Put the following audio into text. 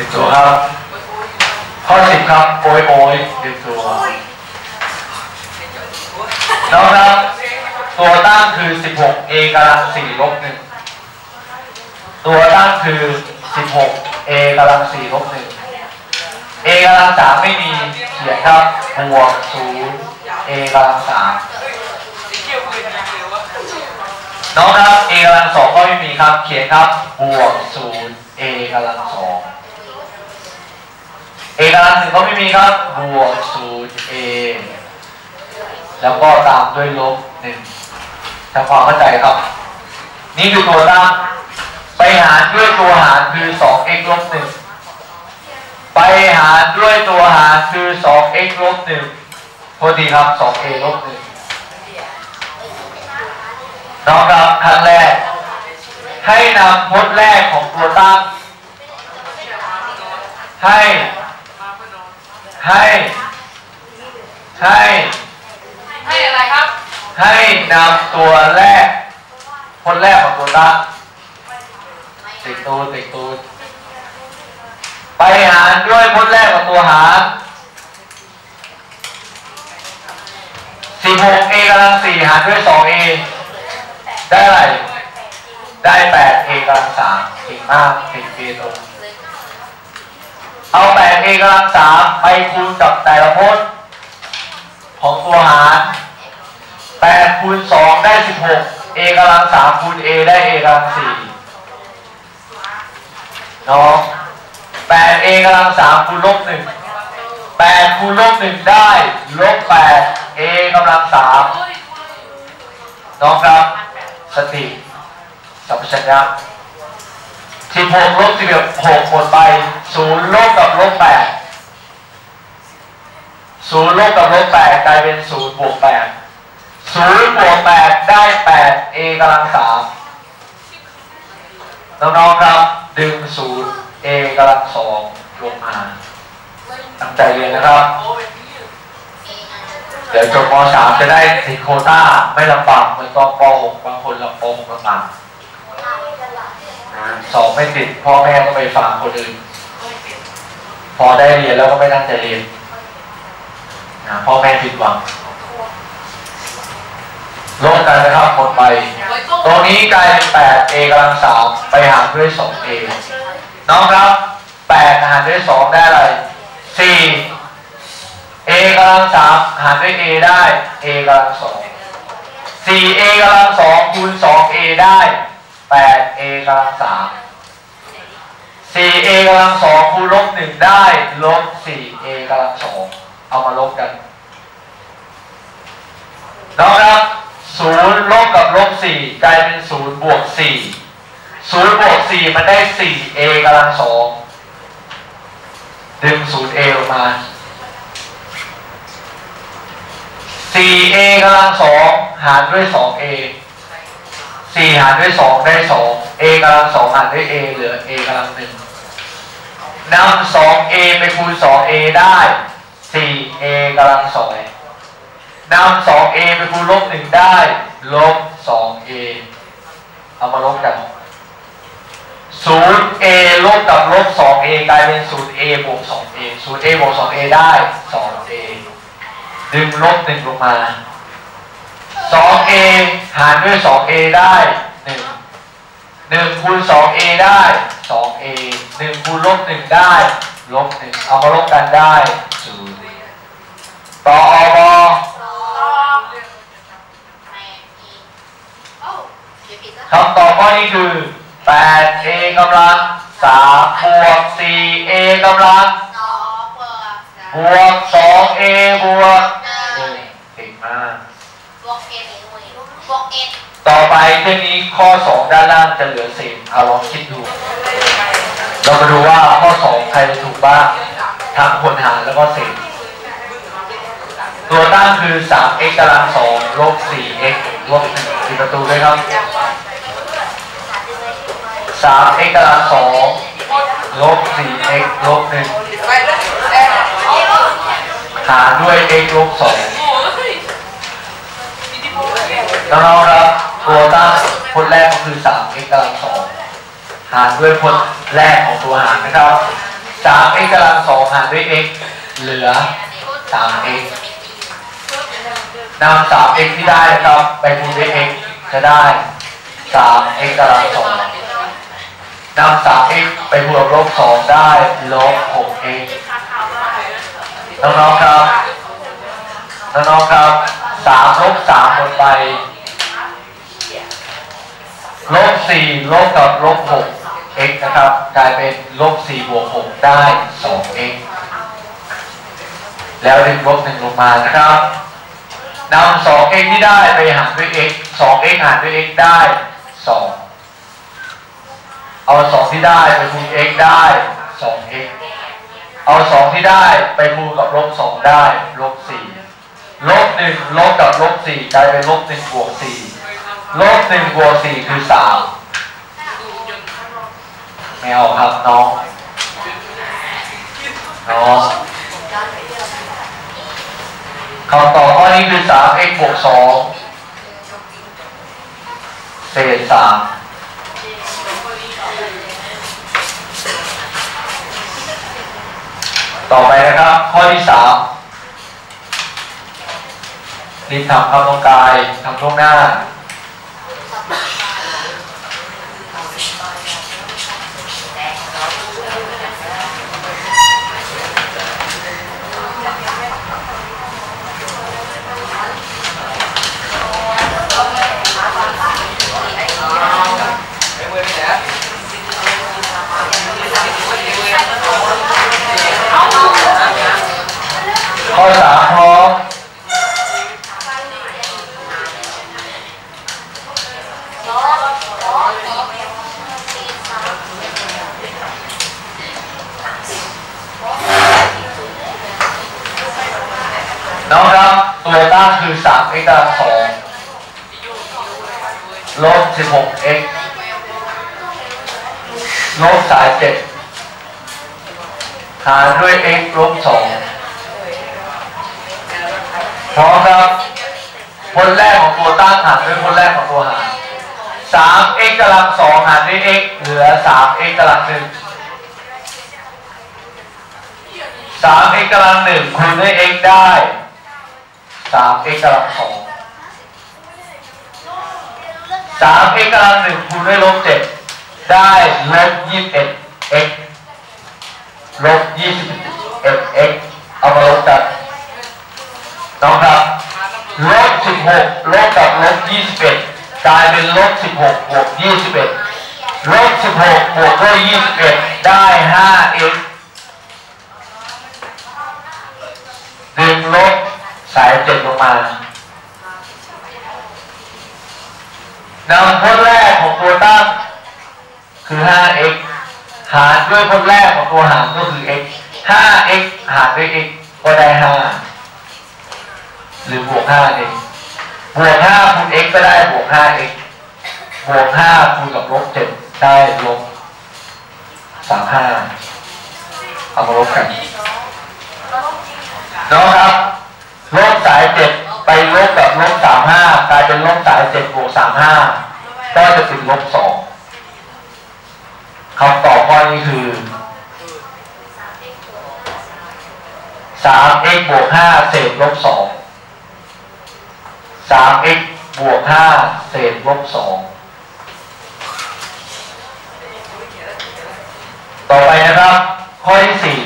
เป็นตัวครับ ข้อสิบครับ โอยโอยเป็นตัว แล้วครับ ตัวตั้งคือ 16 a กำลัง4ลบ1ตัวตั้งคือ 16 a กำลัง4ลบ1 a กำลัง3ไม่มีเขียนครับบวก0 a กำลัง3น้องครับ a กำลัง2ก็ไม่มีครับ เขียนครับบวก0 a กำลัง2 a กลังหนึ่งก็ไม่มีครับบวก0 a แล้วก็ตามด้วยลบหนึ่งทำความเข้าใจครับ นี่คือตัวตั้งไปหารด้วยตัวหารคือ 2x ลบ1ไปหารด้วยตัวหารคือ 2x ลบ1โทษทีครับ 2a ลบ1น้องครับขั้นแรก ให้นำพจน์แรกของตัวตั้งให้ ให้ให้ให้อะไรครับ ให้นำตัวแรก คนแรกของตัวตั้งติดตูดติดตูดไปหารด้วยพจน์แรกของตัวหาร 16a กำลัง4หารด้วย 2a ได้อะไร ได้ 8a กำลัง3เก่งมากเก่งเกตรง เอา 8a กำลัง3ไปคูณกับแต่ละพจน์ของตัวหาร8คูณ2ได้16 a กำลัง3คูณ a ได้ a กำลัง4เนาะ 8a กำลัง3คูณลบ1 8คูณลบ1ได้ลบ8 a กำลัง3น้องครับสติสัมปชัญญะ16ลบ11 6หมดไป 0ลบกับลบ8 0ลบกับลบ8กลายเป็น0บวก8ศูนย์บวกแปดได้แปด a กำลังสามน้องๆครับดึงศูนย์ a กำลังสองลงมาตั้งใจเรียนนะครับ เดี๋ยวจบม .3 จะได้ติดโควต้าไม่ลำบากเหมือนตอนป .6 บางคนลำป .6 ลำบากสอบไม่ติดพ่อแม่ก็ไปฟังคนอื่น พอได้เรียนแล้วก็ไม่ตั้งใจเรียนนะพ่อแม่ผิดหวังลบกันนะครับหมดไป ตรงนี้กลายเป็น 8a กำลัง3ไปหารด้วย 2a น้องครับ 8 หารด้วย 2 ได้อะไร 4 a กำลัง3หารด้วย a ได้ a กำลัง2 4a กำลัง2คูณ 2a ได้ 8a กำลัง3 4a กำลัง2คูณลบ1ได้ลบ 4a กำลัง2เอามาลบกันน้องครับศูนย์ลบกับลบสี่กลายเป็นศูนย์บวกสี่ศูนย์บวกสี่มันได้สี่เอกำลังสองดึงศูนย์เอลงมาสี่เอกำลังสองหารด้วยสองเอสี่หารด้วยสองได้สองเอกำลังสองหารด้วยเอเหลือเอกำลังหนึ่ง นำสองเอไปคูณสองเอได้สี่เอกำลังสองนำ 2a ไปคูณลบ1ได้ ลบ 2a เอามาลบกัน 0a ลบกับลบ 2a กลายเป็น 0a บวก 2a 0a บวก 2a ได้ 2a ดึงลบ1ลงมา 2a หารด้วย 2a ได้ 1 1คูณ 2a ได้ 2a 1คูณลบ1ได้ลบ1เอามาลบกันได้0ต่ออบอคำตอบข้อนี้คือ 8a กำลัง3บวก 4a กำลังบวก 2a บวก1เก่งมากต่อไปเรื่องนี้ข้อ 2 ด้านล่างจะเหลือเศษเอาลองคิดดู เรามาดูว่าข้อ2ใครจะถูกบ้างทั้งคนหารแล้วก็เศษตัวตั้งคือ 3x กำลัง2ลบ 4x ลบ1ปิดประตูด้วยครับ 3x กำลัง2ลบ 4x ลบ1หารด้วย x ลบ2แล้วเราครับตัวตั้งพจน์แรกก็คือ 3x กำลัง2 หารด้วยพจน์แรกของตัวหารนะครับ 3x กำลังสองหารด้วย x เหลือ 3x นำ 3x ที่ได้นะครับไปคูณด้วย x จะได้ 3x กำลังสองนำ 3x ไปบวกลบ2ได้ลบ 6x น้องๆครับน้องๆครับ3ลบ3หมดไปลบ4ลบกับลบ6 x นะครับ กลายเป็นลบ4บวก6ได้ 2x แล้วดึงลบ1ลงมานะครับนำ 2x ที่ได้ไปหารด้วย x 2x หารด้วย x ได้ 2 เอา 2 ที่ได้ไปคูณ x ได้ 2x เอา 2 ที่ได้ไปคูณกับลบ 2 ได้ ลบ 4 ลบ 1 ลบกับลบ 4 กลายเป็นลบ 1 บวก 4 ลบ 1 บวก 4 คือ 3 ไม่เอาครับน้องน้องคำตอบข้อนี้คือ 3x บวก2เศษ3ต่อไปนะครับ ข้อที่3รีบทำครับน้องกายทำล่วงหน้า ข้อสามพอน้องครับตัวตั้งคือ3 x กำลังสองลบ16 x ลบสาย7หารด้วย x ลบ2 ร้อมครับพลแรกของตัวตั้งหารด้วยพลแรกของตัวหาร 3x กำลังสองหารด้วย x เหลือ 3x กำลังหนึ่ง 3x กำลังหนึ่งคูณด้วย x ได้ 3x กำลังสอง 3x กำลังหนึ่งคูณด้วยลบ7ได้ลบ21 x ลบ21 x เอามาลบกันน้องครับ ลบ 16ลบกับลบ21กลายเป็นลบ16บวก21ลบ16บวกด้วย21 ได้ 5x ดึงลบสาย7ลงมานำพจน์แรกของตัวตั้งคือ 5x หารด้วยพจน์แรกของตัวหารก็คือ x 5x หารด้วย x ก็ได้ 5 หรือบวก5เอง บวก5คูณ x ก็ได้บวก 5x บวก5คูณกับลบ7ได้ลบ35เอามาลบกันน้องครับลบสาย7ไปลบกับลบ35กลายเป็นลบสาย7บวก35ก็จะเป็นลบ2คำตอบข้อนี้คือ 3x บวก5เศษลบ2 สาม x บวกห้าเศษลบสองต่อไปนะครับ ข้อที่สี่